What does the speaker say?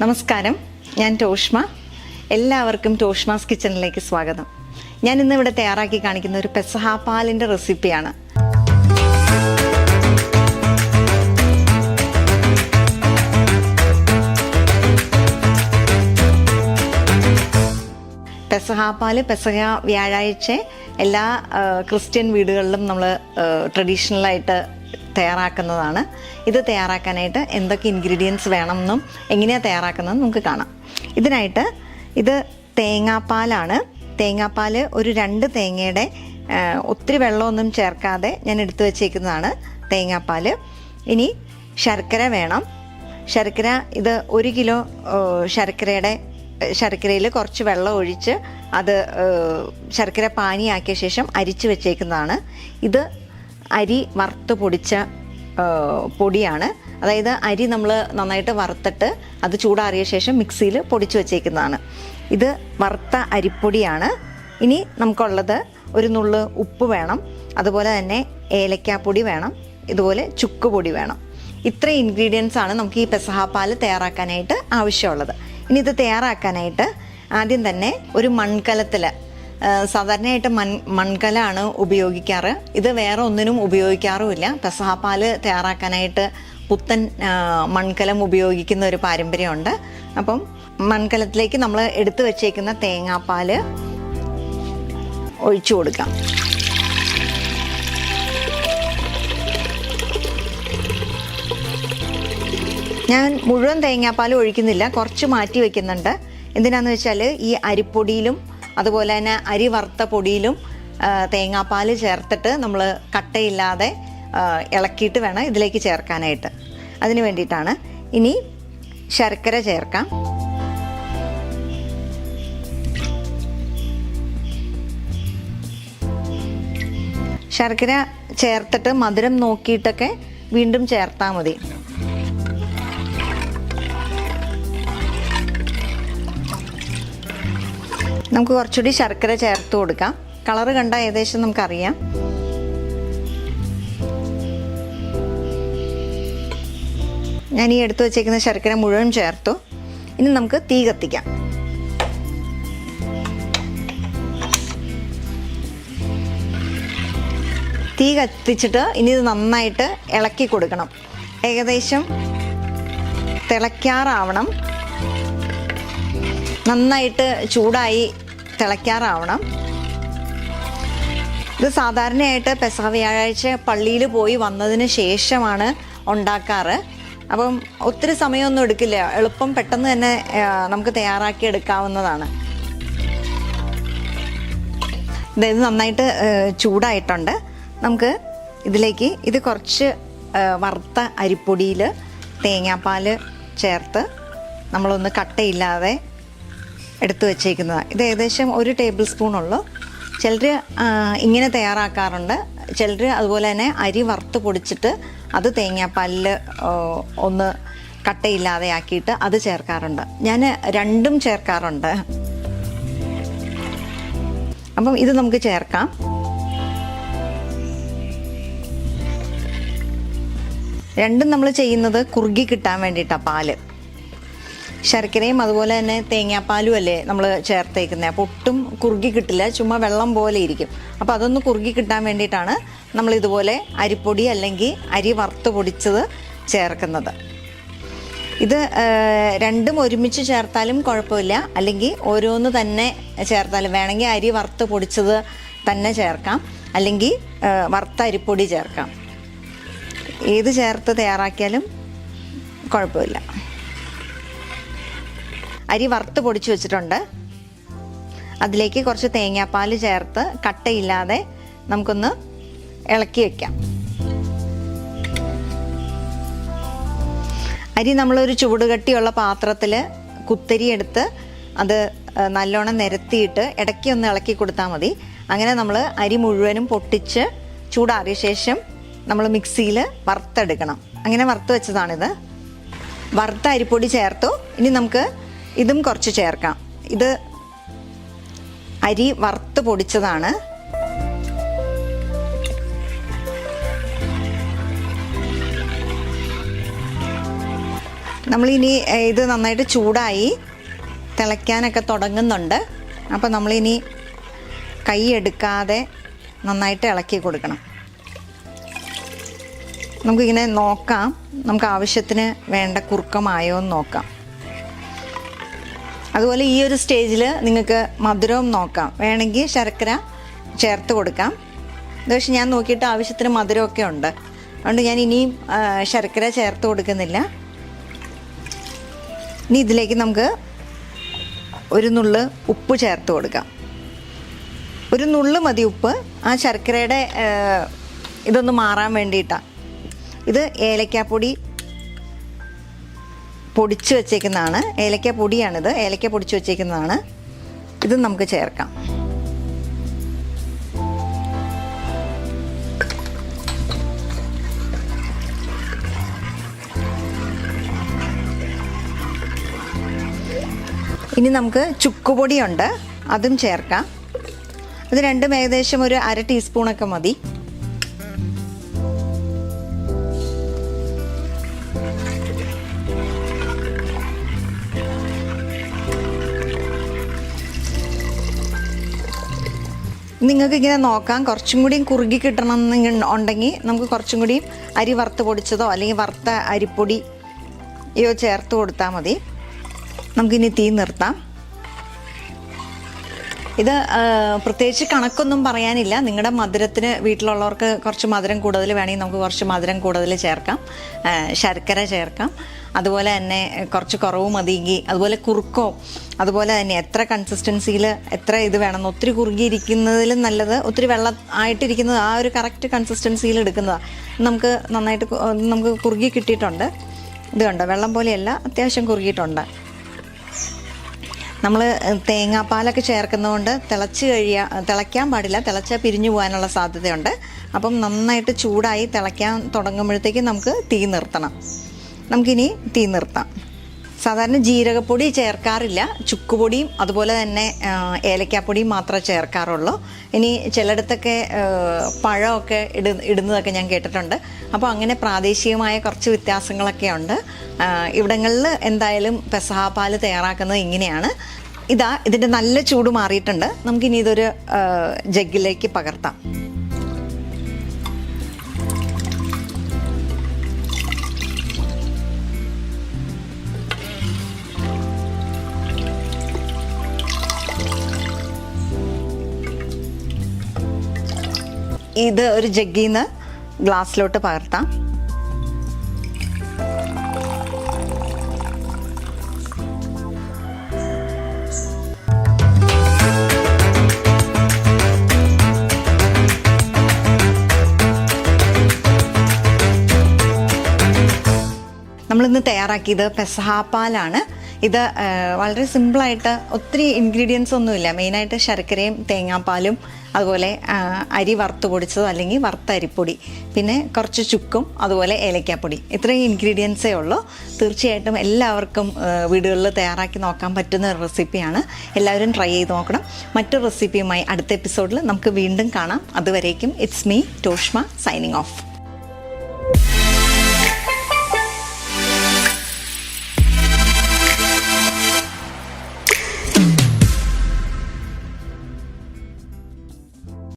നമസ്കാരം. ഞാൻ ടോഷ്മ. എല്ലാവർക്കും ടോഷ്മാസ് കിച്ചണിലേക്ക് സ്വാഗതം. ഞാൻ ഇന്ന് ഇവിടെ തയ്യാറാക്കി കാണിക്കുന്ന ഒരു പെസഹാ പാലിന്റെ റെസിപ്പിയാണ്. പെസഹ പാൽ പെസഹ വ്യാഴാഴ്ച എല്ലാ ക്രിസ്ത്യൻ വീടുകളിലും നമ്മൾ ട്രഡീഷണലായിട്ട് തയ്യാറാക്കുന്നതാണ്. ഇത് തയ്യാറാക്കാനായിട്ട് എന്തൊക്കെ ഇൻഗ്രീഡിയൻസ് വേണമെന്നും എങ്ങനെയാണ് തയ്യാറാക്കുന്നതെന്ന് നമുക്ക് കാണാം. ഇതിനായിട്ട് ഇത് തേങ്ങാപ്പാലാണ്. തേങ്ങാപ്പാൽ ഒരു രണ്ട് തേങ്ങയുടെ ഒത്തിരി വെള്ളമൊന്നും ചേർക്കാതെ ഞാൻ എടുത്തു വച്ചേക്കുന്നതാണ് തേങ്ങാപ്പാൽ ഇനി ശർക്കര വേണം. ശർക്കര ഇത് ഒരു കിലോ ശർക്കരയുടെ ശർക്കരയിൽ കുറച്ച് വെള്ളം ഒഴിച്ച് അത് ശർക്കര പാനിയാക്കിയ ശേഷം അരിച്ചു വെച്ചേക്കുന്നതാണ്. ഇത് അരി വറുത്ത് പൊടിച്ച പൊടിയാണ്. അതായത് അരി നമ്മൾ നന്നായിട്ട് വറുത്തിട്ട് അത് ചൂടാറിയ ശേഷം മിക്സിയിൽ പൊടിച്ച് വെച്ചേക്കുന്നതാണ്. ഇത് വറുത്ത അരിപ്പൊടിയാണ്. ഇനി നമുക്കുള്ളത് ഒരു നുള്ള് ഉപ്പ് വേണം. അതുപോലെ തന്നെ ഏലക്കാപ്പൊടി വേണം. ഇതുപോലെ ചുക്ക് പൊടി വേണം. ഇത്ര ഇൻഗ്രീഡിയൻസ് ആണ് നമുക്ക് ഈ പെസഹ പാൽ തയ്യാറാക്കാനായിട്ട് ആവശ്യമുള്ളത്. ഇനി ഇത് തയ്യാറാക്കാനായിട്ട് ആദ്യം തന്നെ ഒരു മൺകലത്തിൽ സാധാരണയായിട്ട് മൺ മൺകലാണ് ഉപയോഗിക്കാറ്. ഇത് വേറെ ഒന്നിനും ഉപയോഗിക്കാറുമില്ല. പെസഹാപ്പാൽ തയ്യാറാക്കാനായിട്ട് പുത്തൻ മൺകലം ഉപയോഗിക്കുന്ന ഒരു പാരമ്പര്യമുണ്ട്. അപ്പം മൺകലത്തിലേക്ക് നമ്മൾ എടുത്തു വച്ചേക്കുന്ന തേങ്ങാപ്പാൽ ഒഴിച്ചു കൊടുക്കാം. ഞാൻ മുഴുവൻ തേങ്ങാപ്പാൽ ഒഴിക്കുന്നില്ല. കുറച്ച് മാറ്റി വെക്കുന്നുണ്ട്. എന്തിനാന്ന് വെച്ചാൽ ഈ അരിപ്പൊടിയിലും അതുപോലെ തന്നെ അരി വറുത്ത പൊടിയിലും തേങ്ങാപ്പാൽ ചേർത്തിട്ട് നമ്മൾ കട്ടയില്ലാതെ ഇളക്കിയിട്ട് വേണം ഇതിലേക്ക് ചേർക്കാനായിട്ട്. അതിന് വേണ്ടിയിട്ടാണ് ഇനി ശർക്കര ചേർക്കാം. ശർക്കര ചേർത്തിട്ട് മധുരം നോക്കിയിട്ടൊക്കെ വീണ്ടും ചേർത്താൽ മതി. നമുക്ക് കുറച്ചുകൂടി ശർക്കര ചേർത്ത് കൊടുക്കാം. കളർ കണ്ട ഏകദേശം നമുക്കറിയാം. ഞാൻ ഈ എടുത്തു വച്ചേക്കുന്ന ശർക്കര മുഴുവൻ ചേർത്തു. ഇനി നമുക്ക് തീ കത്തിക്കാം. തീ കത്തിച്ചിട്ട് ഇനി ഇത് നന്നായിട്ട് ഇളക്കി കൊടുക്കണം. ഏകദേശം തിളയ്ക്കാറാവണം. നന്നായിട്ട് ചൂടായി തിളയ്ക്കാറാവണം. ഇത് സാധാരണയായിട്ട് പെസഹ വ്യാഴാഴ്ച പള്ളിയിൽ പോയി വന്നതിന് ശേഷമാണ് ഉണ്ടാക്കാറ്. അപ്പം ഒത്തിരി സമയമൊന്നും എടുക്കില്ല. എളുപ്പം പെട്ടെന്ന് തന്നെ നമുക്ക് തയ്യാറാക്കി എടുക്കാവുന്നതാണ്. ഇത് നന്നായിട്ട് ചൂടായിട്ടുണ്ട്. നമുക്ക് ഇതിലേക്ക് ഇത് കുറച്ച് വറുത്ത അരിപ്പൊടിയിൽ തേങ്ങാപ്പാൽ ചേർത്ത് നമ്മളൊന്ന് കട്ടയില്ലാതെ എടുത്തു വെച്ചേക്കുന്നതാണ് ഇത് ഏകദേശം ഒരു ടേബിൾ സ്പൂണുള്ളൂ ചിലർ ഇങ്ങനെ തയ്യാറാക്കാറുണ്ട്. ചിലർ അതുപോലെ തന്നെ അരി വറുത്ത് പൊടിച്ചിട്ട് അത് തേങ്ങാപ്പാലിൽ ഒന്ന് കട്ടയില്ലാതെ ആക്കിയിട്ട് അത് ചേർക്കാറുണ്ട്. ഞാൻ രണ്ടും ചേർക്കാറുണ്ട്. അപ്പം ഇത് നമുക്ക് ചേർക്കാം. രണ്ടും നമ്മൾ ചെയ്യുന്നത് കുറുകി കിട്ടാൻ വേണ്ടിയിട്ടാണ് പാൽ. ശർക്കരയും അതുപോലെ തന്നെ തേങ്ങാപ്പാലും അല്ലേ നമ്മൾ ചേർത്തേക്കുന്നത് അപ്പോൾ ഒട്ടും കുറുകി കിട്ടില്ല ചുമ്മാ വെള്ളം പോലെ ഇരിക്കും. അപ്പോൾ അതൊന്ന് കുറുകി കിട്ടാൻ വേണ്ടിയിട്ടാണ് നമ്മൾ ഇതുപോലെ അരിപ്പൊടി അല്ലെങ്കിൽ അരി വറുത്ത് പൊടിച്ചത് ചേർക്കുന്നത്. ഇത് രണ്ടും ഒരുമിച്ച് ചേർത്താലും കുഴപ്പമില്ല. അല്ലെങ്കിൽ ഓരോന്ന് തന്നെ ചേർത്താലും വേണമെങ്കിൽ അരി വറുത്ത് പൊടിച്ചത് തന്നെ ചേർക്കാം. അല്ലെങ്കിൽ വറുത്ത അരിപ്പൊടി ചേർക്കാം. ഏത് ചേർത്ത് തയ്യാറാക്കിയാലും കുഴപ്പമില്ല. അരി വറുത്ത് പൊടിച്ച് വെച്ചിട്ടുണ്ട്. അതിലേക്ക് കുറച്ച് തേങ്ങാപ്പാൽ ചേർത്ത് കട്ടയില്ലാതെ നമുക്കൊന്ന് ഇളക്കി വെക്കാം. അരി നമ്മളൊരു ചൂടുകട്ടിയുള്ള പാത്രത്തിൽ കുത്തരി എടുത്ത് അത് നല്ലോണം നിരത്തിയിട്ട് ഇടയ്ക്ക് ഒന്ന് ഇളക്കി കൊടുത്താൽ മതി. അങ്ങനെ നമ്മൾ അരി മുഴുവനും പൊട്ടിച്ച് ചൂടാറിയ ശേഷം നമ്മൾ മിക്സിയിൽ വറുത്തെടുക്കണം. അങ്ങനെ വറുത്ത് വെച്ചതാണിത്. വറുത്ത അരിപ്പൊടി ചേർത്തു. ഇനി നമുക്ക് ഇതും കുറച്ച് ചേർക്കാം. ഇത് അരി വറുത്ത് പൊടിച്ചതാണ്. നമ്മളിനി ഇത് നന്നായിട്ട് ചൂടായി തിളയ്ക്കാനൊക്കെ തുടങ്ങുന്നുണ്ട്. അപ്പോൾ നമ്മളിനി കൈ എടുക്കാതെ നന്നായിട്ട് ഇളക്കി കൊടുക്കണം. നമുക്കിങ്ങനെ നോക്കാം. നമുക്ക് ആവശ്യത്തിന് വേണ്ട കുറുക്കമായോ എന്ന് നോക്കാം. അതുപോലെ ഈ ഒരു സ്റ്റേജിൽ നിങ്ങൾക്ക് മധുരവും നോക്കാം. വേണമെങ്കിൽ ശർക്കര ചേർത്ത് കൊടുക്കാം. പക്ഷേ ഞാൻ നോക്കിയിട്ട് ആവശ്യത്തിന് മധുരമൊക്കെ ഉണ്ട്. അതുകൊണ്ട് ഞാൻ ഇനിയും ശർക്കര ചേർത്ത് കൊടുക്കുന്നില്ല. ഇനി ഇതിലേക്ക് നമുക്ക് ഒരു നുള്ള് ഉപ്പ് ചേർത്ത് കൊടുക്കാം. ഒരു നുള്ള് മതി ഉപ്പ്. ആ ശർക്കരയുടെ ഇതൊന്ന് മാറാൻ വേണ്ടിയിട്ടാണ് ഇത് ഏലക്കാപ്പൊടി പൊടിച്ച് വെച്ചേക്കുന്നതാണ്. ഏലക്ക പൊടിയാണിത്. ഏലക്ക പൊടിച്ച് വെച്ചേക്കുന്നതാണ്. ഇത് നമുക്ക് ചേർക്കാം. ഇനി നമുക്ക് ചുക്കുപൊടിയുണ്ട്. അതും ചേർക്കാം. ഇത് രണ്ടും ഏകദേശം ഒരു അര ടീസ്പൂണൊക്കെ മതി. നിങ്ങൾക്ക് ഇങ്ങനെ നോക്കാം. കുറച്ചും കൂടിയും കുറുകി കിട്ടണം ഉണ്ടെങ്കിൽ നമുക്ക് കുറച്ചും കൂടിയും അരി വറുത്ത് പൊടിച്ചതോ അല്ലെങ്കിൽ വറുത്ത അരിപ്പൊടിയോ ചേർത്ത് കൊടുത്താൽ മതി. നമുക്കിനി തീ നിർത്താം. ഇത് പ്രത്യേകിച്ച് കണക്കൊന്നും പറയാനില്ല. നിങ്ങളുടെ മധുരത്തിന് വീട്ടിലുള്ളവർക്ക് കുറച്ച് മധുരം കൂടുതൽ വേണമെങ്കിൽ നമുക്ക് കുറച്ച് മധുരം കൂടുതൽ ചേർക്കാം. ശർക്കര ചേർക്കാം. അതുപോലെ തന്നെ കുറച്ച് കുറവ് മതിയെങ്കിൽ അതുപോലെ കുറുക്കോ അതുപോലെ തന്നെ എത്ര കൺസിസ്റ്റൻസിയിൽ എത്ര ഇത് വേണം ഒത്തിരി കുറുകിയിരിക്കുന്നതിലും നല്ലത് ഒത്തിരി വെള്ളം ആയിട്ടിരിക്കുന്നത് ആ ഒരു കറക്റ്റ് കൺസിസ്റ്റൻസിയിൽ എടുക്കുന്നതാണ് നമുക്ക് നന്നായിട്ട് നമുക്ക് കുറുകി കിട്ടിയിട്ടുണ്ട്. ഇത് കണ്ടോ വെള്ളം പോലെയല്ല അത്യാവശ്യം കുറുകിയിട്ടുണ്ട്. നമ്മൾ തേങ്ങാപ്പാലൊക്കെ ചേർക്കുന്നതുകൊണ്ട് തിളച്ച് കഴിയാ തിളയ്ക്കാൻ പാടില്ല തിളച്ചാൽ പിരിഞ്ഞു പോകാനുള്ള സാധ്യതയുണ്ട്. അപ്പം നന്നായിട്ട് ചൂടായി തിളയ്ക്കാൻ തുടങ്ങുമ്പോഴത്തേക്കും നമുക്ക് തീ നിർത്തണം. നമുക്കിനി തീ നിർത്താം. സാധാരണ ജീരകപ്പൊടി ചേർക്കാറില്ല. ചുക്കുപൊടിയും അതുപോലെ തന്നെ ഏലക്കാപ്പൊടിയും മാത്രമേ ചേർക്കാറുള്ളൂ. ഇനി ചിലയിടത്തൊക്കെ പഴമൊക്കെ ഇട ഇടുന്നതൊക്കെ ഞാൻ കേട്ടിട്ടുണ്ട്. അപ്പോൾ അങ്ങനെ പ്രാദേശികമായ കുറച്ച് വ്യത്യാസങ്ങളൊക്കെ ഉണ്ട്. ഇവിടങ്ങളിൽ എന്തായാലും പെസഹാപ്പാൽ തയ്യാറാക്കുന്നത് ഇങ്ങനെയാണ്. ഇതാ ഇതിന്റെ നല്ല ചൂട് മാറിയിട്ടുണ്ട്. നമുക്കിനി ഇതൊരു ജഗ്ഗിലേക്ക് പകർത്താം. ഇത് ഒരു ജഗ്ഗിൽ നിന്ന് ഗ്ലാസ്സിലോട്ട് പകർത്താം. നമ്മളിന്ന് തയ്യാറാക്കിയത് പെസഹാപ്പാലാണ് ഇത് വളരെ സിമ്പിളായിട്ട് ഒത്തിരി ഇൻഗ്രീഡിയൻസ് ഒന്നുമില്ല. മെയിനായിട്ട് ശർക്കരയും തേങ്ങാപ്പാലും അതുപോലെ അരി വറുത്ത് പൊടിച്ചതോ അല്ലെങ്കിൽ വറുത്ത അരിപ്പൊടി പിന്നെ കുറച്ച് ചുക്കും അതുപോലെ ഏലക്കാപ്പൊടി. ഇത്രയും ഇൻഗ്രീഡിയൻസേ ഉള്ളൂ. തീർച്ചയായിട്ടും എല്ലാവർക്കും വീടുകളിൽ തയ്യാറാക്കി നോക്കാൻ പറ്റുന്ന ഒരു റെസിപ്പിയാണ് എല്ലാവരും ട്രൈ ചെയ്ത് നോക്കണം. മറ്റൊരു റെസിപ്പിയുമായി അടുത്ത എപ്പിസോഡിൽ നമുക്ക് വീണ്ടും കാണാം. അതുവരേക്കും it's me Toshma signing off